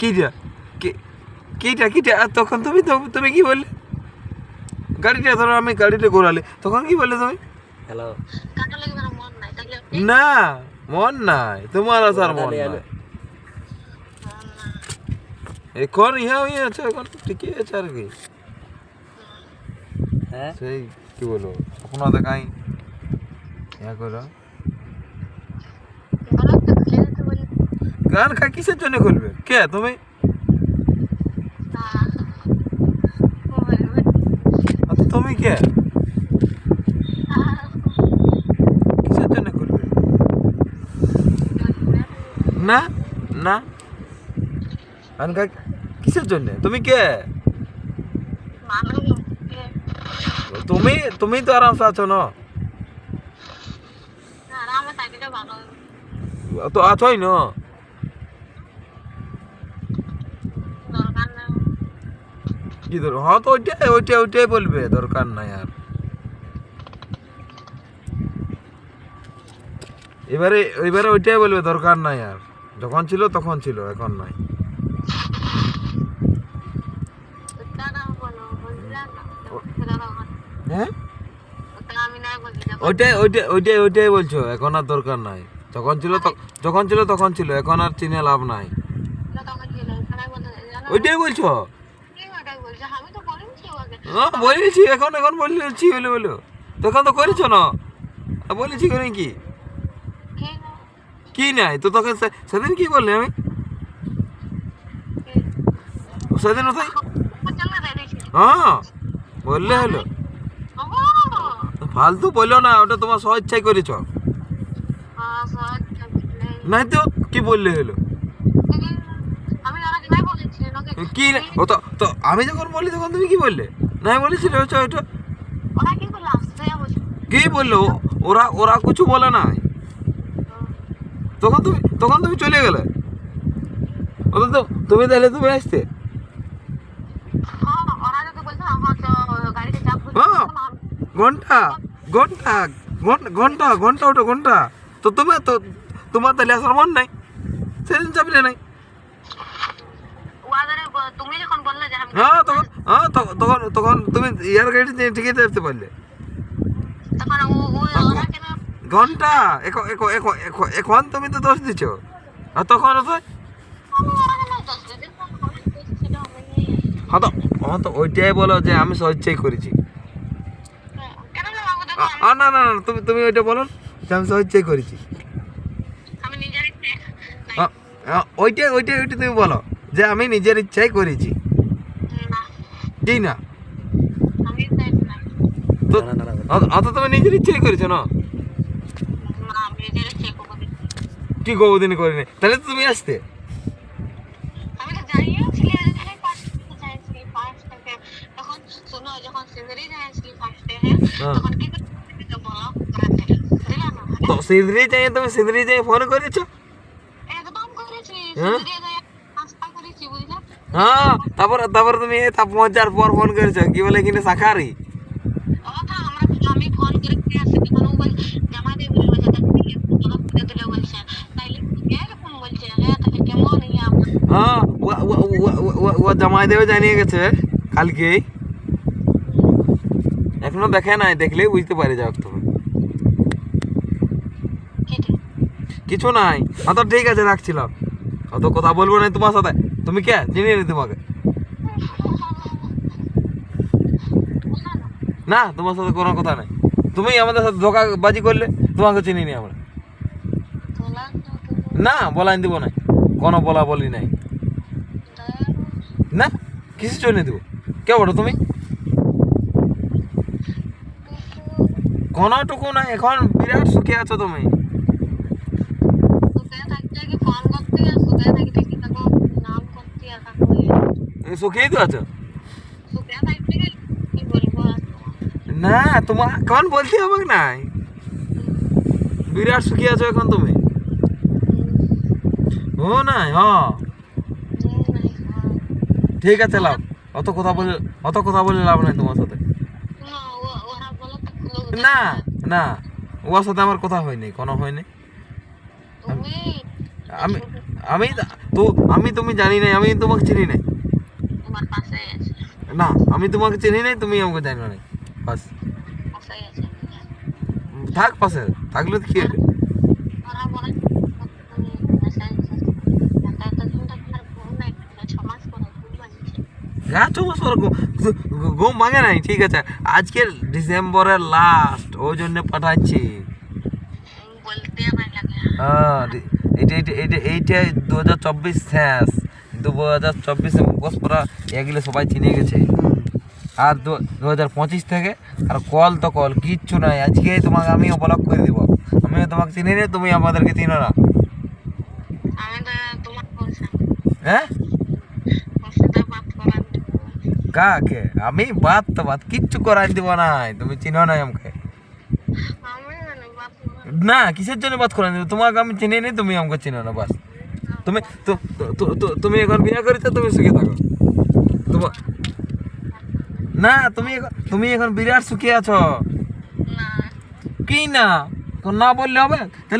কিটা কি কিটা কিটা আর তখন তুমি তো- তুমি কি বললে? গাড়িটা ধরো আমি গাড়িটা ঘোরালে। তখন কি বললে তুমি? হ্যালো না মন নাই। মন তোমার আসার মন নাই। এখন ইহা হয়ে আছে এখন ঠিকই আছে আর কি। হ্যাঁ? সেই কি বলব কখনো দেখাই। ইয়া করো বলো তো খুলে দিতে বলি গান খা কিসের জন্য খুলবে? কে তুমি? আচ্ছা তুমি কে? কিসের জন্য খুলবে? না না। গান খা কিসের জন্য? তুমি কে? তুমি তুমি তো আরামসে আছো না? তো আছোই না দরকার নেই কি ধর হ্যাঁ তো ওইটাই ওইটাই ওইটাই বলবে, দরকার নাই আর। এবারে এবারে ওইটাই বলবে, দরকার নাই আর। যখন ছিল, তখন ছিল, এখন নাই। হ্যাঁ? ওইটাই ওইটাই ওইটাই ওইটাই বলছো, এখন আর দরকার নাই। যখন ছিল যখন ছিল, তখন ছিল, এখন আর চিনে লাভ নাই। ওইটাই বলছো কি ওটাই বলছে আমি তো বলেছি হ্যাঁ বলেছি এখন এখন বলেছি বলে বলো। তখন তো করেছ না? বলেছি করে কি? কি নাই? তো তখন সেদিন কি বললে আমি? সেদিন ওটাই হ্যাঁ বললে হলো। ফালতু বলল না ওটা তোমার স্বেচ্ছাই করেছ। নাই তো কি বললে হলো? কি ও তো তো আমি যখন বলি তখন তুমি কি বললে? নাই বলেছিলে ওটা ওরা কি বলল? ওরা ওরা কিছু বলে নাই তখন তুমি তখন তুমি চলে গেলে। ওটা তো তুমি তাহলে তুমি আসতে। হ্যাঁ হ্যাঁ। ঘণ্টা ঘণ্টা ঘণ্টা ঘণ্টা ওটা ঘণ্টা। তো তোমার তো তোমার তাহলে আসার মন নাই। সেদিন চাপলে নাই। তুমি বললে হ্যাঁ তখন হ্যাঁ তখন- তখন তখন তুমি ইয়ার গাড়ি নিয়ে ঠিকই যেতে পারলে। ঘণ্টা এখন তুমি তো দোষ দিচ্ছ আর তখন হ্যাঁ তো আমার তো ওইটাই বলো যে আমি স্বেচ্ছাই করেছি। না না না না তুমি তুমি ওইটা বলো যে আমি স্বেচ্ছাই করেছি। আ, আ, ওইটাই ওইটাই ওইটা তুমি বলো যে আমি নিজের ইচ্ছাই করেছি। কি না? আমি চাই না। তো না, না, না, না। অত- তুমি নিজের ইচ্ছাই করেছ না? না আমি নিজের ইচ্ছে করব কি কবদিন করিনি? তাহলে তো তুমি আসতে। তো হ্যাঁ। সিঁদরি যাই তুমি সিঁদরি যাই ফোন করেছ? একদম করেছি হ্যাঁ? সিজারি যাই নাস্তা করেছি বুঝলা হ্যাঁ তারপর তারপর তুমি পৌঁছার পর ফোন করেছ। কি বলে কিনা বলছে। হ্যাঁ কেমন হ্যাঁ ও জামাই দেবে জানিয়ে গেছে কালকে এখনও দেখে নাই দেখলেই বুঝতে পারে যাও তুমি। কিছু নাই। তো ঠিক আছে রাখছিলাম। অত কথা বলব না তোমার সাথে। তুমি কে? চিনি নি তোমাকে? না, তোমার সাথে কোনো কথা নাই। তুমি আমাদের সাথে ধোকাবাজি করলে, তোমাকে চিনি নি আমরা। না, বলাই দিব না কোনো বলা বলি নাই। না কিছু চলে দেবো? কে বলো তুমি? কোনোটুকু না এখন বিরাট সুখে আছো তুমি সুখে থাকতে কি ফোন করতে আর সুখে থাকতে কি তাকে নাম করতে আর তাকে তুমি সুখেই তো আছো না তোমার এখন বলতে হবে নাই? বিরাট সুখী আছো এখন তুমি? ও নাই হ্যাঁ ঠিক আছে লাভ অত কথা বলে অত কথা বলে লাভ নাই তোমার সাথে। না না ওর সাথে আমার কথা হয়নি কোনো হয়নি। আমি আমি তো আমি তুমি জানি নাই আমি তোমাকে চিনি নাই। তোমার পাশেই আছে? না আমি তোমাকে চিনি নাই তুমি আমাকে জানো নাই। বাস। থাক পাশে থাকলে তো কি হবে? হ্যাঁ ছ পর ঘুম- ভাঙে নাই ঠিক আছে। আজকে ডিসেম্বরের লাস্ট ওই জন্য পাঠাচ্ছি। হ্যাঁ এইটা এইটা এইটা এইটা দু হাজার চব্বিশ শেষ। দু হাজার চব্বিশে মুখোশ পড়া এগুলো সবাই চিনে গেছে। আর দু হাজার পঁচিশ থেকে আর কল তো কল কিচ্ছু নাই। আজকে তোমাকে আমিও ব্লক করে দিব। আমিও তোমাকে চিনি না তুমি আমাদেরকে চিনো না। হ্যাঁ? কাকে? আমি বাদ তো বাদ কিচ্ছু করাই দিব নাই। তুমি চিনো না আমাকে। না কিসের জন্য বাদ করাই দিব? তোমাকে আমি চিনি নি তুমি আমাকে চিনো না বাস। তুমি তুমি এখন বিয়ে করেছ তুমি সুখে থাকো। তোমার না তুমি এখন তুমি এখন বিরাট সুখে আছো। কি না? তো না বললে হবে? তাহলে